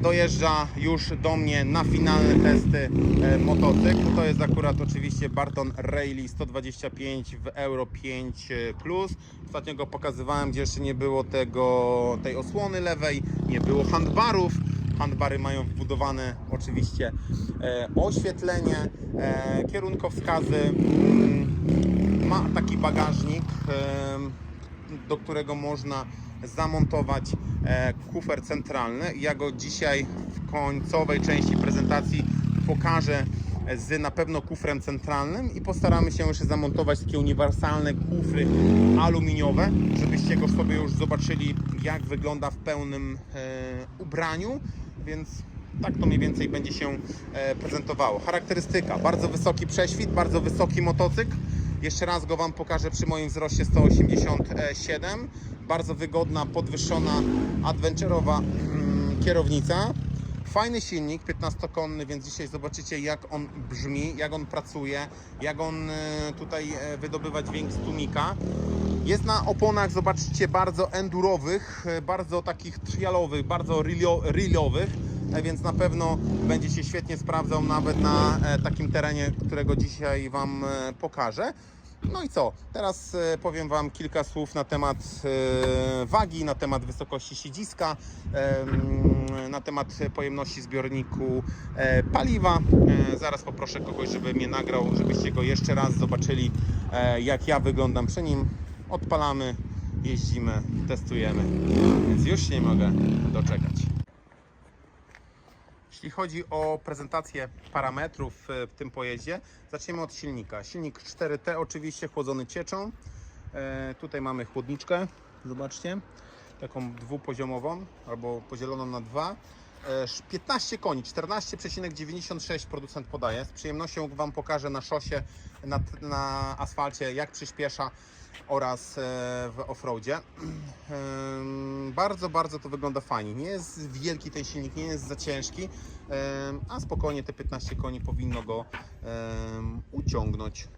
Dojeżdża już do mnie na finalne testy e, motocykl. To jest akurat oczywiście Barton Rayleigh 125 w Euro 5 e, Plus. Ostatnio go pokazywałem, gdzie jeszcze nie było tego, tej osłony lewej, nie było handbarów. Handbary mają wbudowane oczywiście e, oświetlenie, kierunkowskazy. Mm, ma taki bagażnik, do którego można zamontować e, kufer centralny. Ja go dzisiaj w końcowej części prezentacji pokażę z na pewno kufrem centralnym i postaramy się jeszcze zamontować takie uniwersalne kufry aluminiowe, żebyście go sobie już zobaczyli jak wygląda w pełnym e, ubraniu, więc tak to mniej więcej będzie się e, prezentowało. Charakterystyka, bardzo wysoki prześwit, bardzo wysoki motocykl. Jeszcze raz go Wam pokażę przy moim wzroście 187. Bardzo wygodna, podwyższona, adventurowa mm, kierownica. Fajny silnik, 15-konny, więc dzisiaj zobaczycie jak on brzmi, jak on pracuje, jak on e, tutaj e, wydobywa dźwięk z tłumika. Jest na oponach, zobaczcie, bardzo endurowych, e, bardzo takich trialowych, bardzo e, więc na pewno będzie się świetnie sprawdzał nawet na e, takim terenie, którego dzisiaj Wam e, pokażę. No i co? Teraz e, powiem Wam kilka słów na temat e, wagi, na temat wysokości siedziska, na temat pojemności zbiorniku e, paliwa. E, Zaraz poproszę kogoś, żeby mnie nagrał, żebyście go jeszcze raz zobaczyli, e, jak ja wyglądam przy nim. Odpalamy, jeździmy, testujemy, więc już się nie mogę doczekać. Jeśli chodzi o prezentację parametrów e, w tym pojeździe, zaczniemy od silnika. Silnik 4T oczywiście chłodzony cieczą. E, tutaj mamy chłodniczkę, zobaczcie, taką dwupoziomową albo podzieloną na dwa. E, 15 koni, 14,96 producent podaje. Z przyjemnością Wam pokażę na szosie, na, na asfalcie, jak przyspiesza oraz e, w offroadzie. Em, Bardzo, bardzo to wygląda fajnie. Nie jest wielki ten silnik, nie jest za ciężki, em, a spokojnie te 15 koni powinno go em, uciągnąć.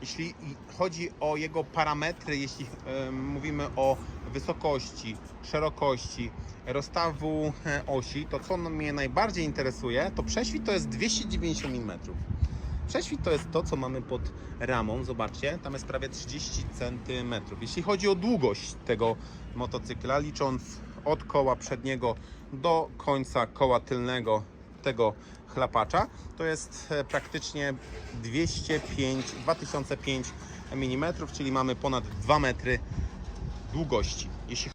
Jeśli chodzi o jego parametry, jeśli em, mówimy o wysokości, szerokości, rozstawu e, osi, to co mnie najbardziej interesuje, to prześwit to jest 290 mm. Prześwit to jest to, co mamy pod ramą. Zobaczcie, tam jest prawie 30 cm. Jeśli chodzi o długość tego motocykla, licząc od koła przedniego do końca koła tylnego tego chlapacza, to jest e, praktycznie 205, 2005 mm, czyli mamy ponad 2 metry długości. Jeśli